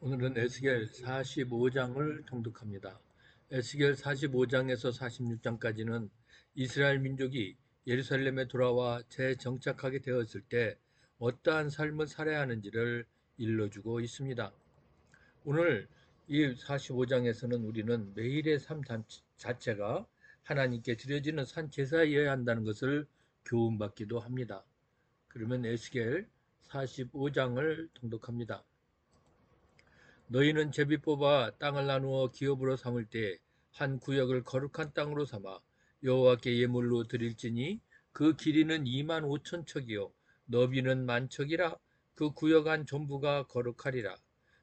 오늘은 에스겔 45장을 통독합니다. 에스겔 45장에서 46장까지는 이스라엘 민족이 예루살렘에 돌아와 재정착하게 되었을 때 어떠한 삶을 살아야 하는지를 일러주고 있습니다. 오늘 이 45장에서는 우리는 매일의 삶 자체가 하나님께 드려지는 산 제사여야 한다는 것을 교훈받기도 합니다. 그러면 에스겔 45장을 통독합니다. 너희는 제비 뽑아 땅을 나누어 기업으로 삼을 때 한 구역을 거룩한 땅으로 삼아 여호와께 예물로 드릴지니 그 길이는 2만 5천 척이요 너비는 만 척이라 그 구역 안 전부가 거룩하리라.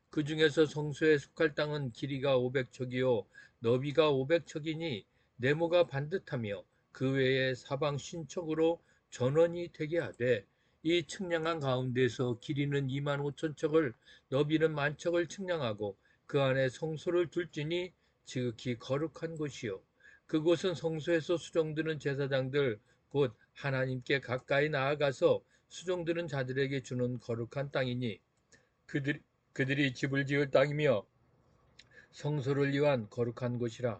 그 중에서 성소에 속할 땅은 길이가 500척이요 너비가 500척이니 네모가 반듯하며 그 외에 사방 신척으로 전원이 되게 하되 이 측량한 가운데서 길이는 2만 5천 척을 너비는 만 척을 측량하고 그 안에 성소를 둘지니 지극히 거룩한 곳이요. 그곳은 성소에서 수종드는 제사장들 곧 하나님께 가까이 나아가서 수종드는 자들에게 주는 거룩한 땅이니 그들, 그들이 집을 지을 땅이며 성소를 위한 거룩한 곳이라.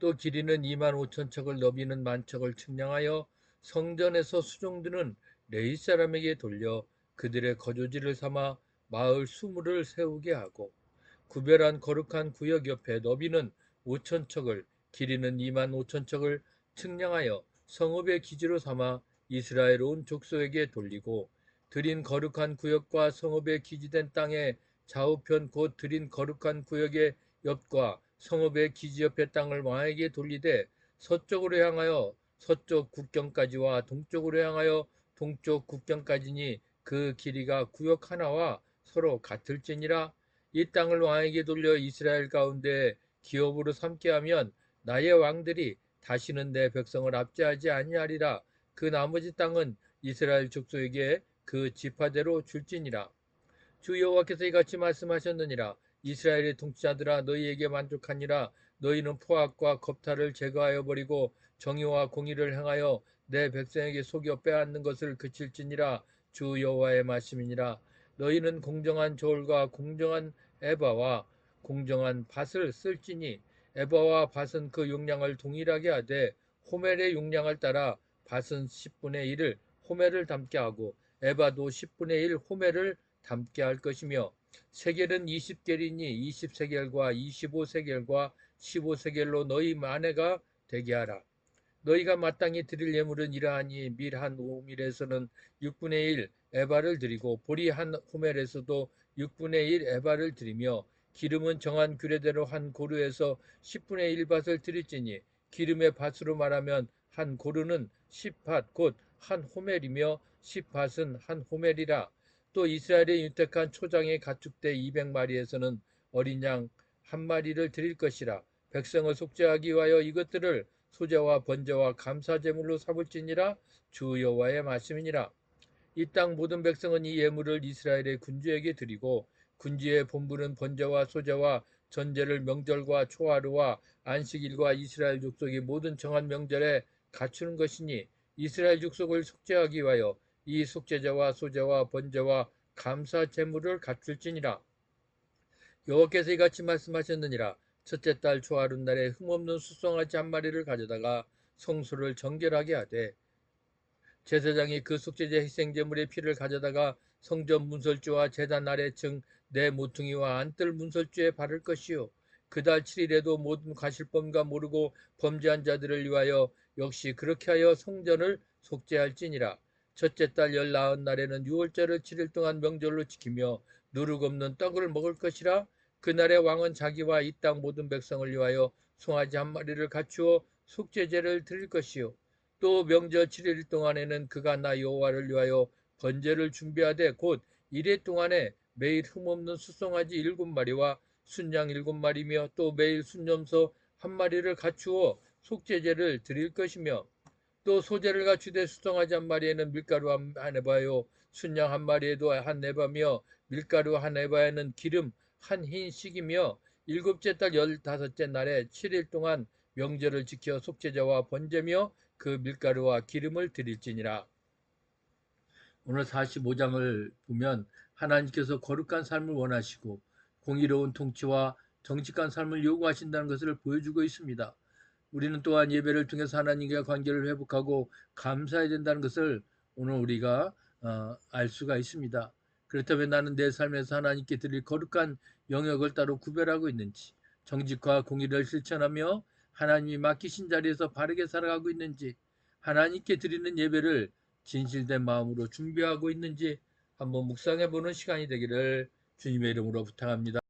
또 길이는 2만 5천 척을 너비는 만 척을 측량하여 성전에서 수종드는 레이 사람에게 돌려 그들의 거주지를 삼아 마을 수물을 세우게 하고 구별한 거룩한 구역 옆에 너비는 5천 척을 길이는 2만 5천 척을 측량하여 성읍의 기지로 삼아 이스라엘 온 족속에게 돌리고 드린 거룩한 구역과 성읍의 기지된 땅의 좌우편 곧 드린 거룩한 구역의 옆과 성읍의 기지 옆의 땅을 왕에게 돌리되 서쪽으로 향하여 서쪽 국경까지와 동쪽으로 향하여 동쪽 국경까지니 그 길이가 구역 하나와 서로 같을지니라. 이 땅을 왕에게 돌려 이스라엘 가운데 기업으로 삼게 하면 나의 왕들이 다시는 내 백성을 압제하지 아니하리라. 그 나머지 땅은 이스라엘 족속에게 그 지파대로 줄지니라. 주 여호와께서 이같이 말씀하셨느니라. 이스라엘의 통치자들아 너희에게 만족하니라 너희는 포악과 겁탈을 제거하여 버리고 정의와 공의를 행하여 내 백성에게 속여 빼앗는 것을 그칠지니라. 주 여호와의 말씀이니라. 너희는 공정한 저울과 공정한 에바와 공정한 밭을 쓸지니 에바와 밭은 그 용량을 동일하게 하되 호멜의 용량을 따라 밭은 10분의 1을 호멜을 담게 하고 에바도 10분의 1 호멜을 담게 할 것이며 세겔은 20겔이니 20세겔과 25세겔과 15세겔로 너희 마네가 되게 하라. 너희가 마땅히 드릴 예물은 이러하니 밀 한 오밀에서는 6분의 1 에바를 드리고 보리 한 호멜에서도 6분의 1 에바를 드리며 기름은 정한 규례대로 한 고루에서 10분의 1밭을 드릴지니 기름의 밭으로 말하면 한 고루는 10밭 곧 한 호멜이며 10밭은 한 호멜이라 또 이스라엘의 윤택한 초장의 가축대 200마리에서는 어린 양 한 마리를 드릴 것이라 백성을 속죄하기 위하여 이것들을 소재와 번제와 감사 제물로 삼을지니라 주 여호와의 말씀이니라. 이 땅 모든 백성은 이 예물을 이스라엘의 군주에게 드리고 군주의 본부는 번제와 소제와 전제를 명절과 초하루와 안식일과 이스라엘 족속이 모든 정한 명절에 갖추는 것이니 이스라엘 족속을 속죄하기 위하여 이 속죄제와 소제와 번제와 감사 제물을 갖출지니라. 여호와께서 이같이 말씀하셨느니라 첫째 달 초하룻 날에 흠없는 수송아지 한 마리를 가져다가 성소를 정결하게 하되 제사장이 그 속죄제 희생제물의 피를 가져다가 성전 문설주와 제단 아래 층 내 모퉁이와 안뜰 문설주에 바를 것이요. 그달 7일에도 모든 가실범과 모르고 범죄한 자들을 위하여 역시 그렇게 하여 성전을 속죄할지니라. 첫째 달 열나흔 날에는 유월절을 7일 동안 명절로 지키며 누룩 없는 떡을 먹을 것이라 그날의 왕은 자기와 이 땅 모든 백성을 위하여 송아지 한 마리를 갖추어 속죄제를 드릴 것이요. 또 명절 7일 동안에는 그가 나 여호와를 위하여 번제를 준비하되 곧 이래 동안에 매일 흠없는 수송아지 일곱 마리와 순양 일곱 마리며 또 매일 순념소 한 마리를 갖추어 속죄제를 드릴 것이며 또 소재를 갖추되 수송아지 한 마리에는 밀가루 한 에바요 순양 한 마리에도 한 에바며 밀가루 한 에바에는 기름 한 흰식이며 일곱째 달 열다섯째 날에 7일 동안 명절을 지켜 속죄제와 번제며 그 밀가루와 기름을 드릴지니라. 오늘 45장을 보면 하나님께서 거룩한 삶을 원하시고 공의로운 통치와 정직한 삶을 요구하신다는 것을 보여주고 있습니다. 우리는 또한 예배를 통해서 하나님과 관계를 회복하고 감사해야 된다는 것을 오늘 우리가 어, 알 수가 있습니다. 그렇다면 나는 내 삶에서 하나님께 드릴 거룩한 영역을 따로 구별하고 있는지, 정직과 공의를 실천하며 하나님이 맡기신 자리에서 바르게 살아가고 있는지, 하나님께 드리는 예배를 진실된 마음으로 준비하고 있는지 한번 묵상해 보는 시간이 되기를 주님의 이름으로 부탁합니다.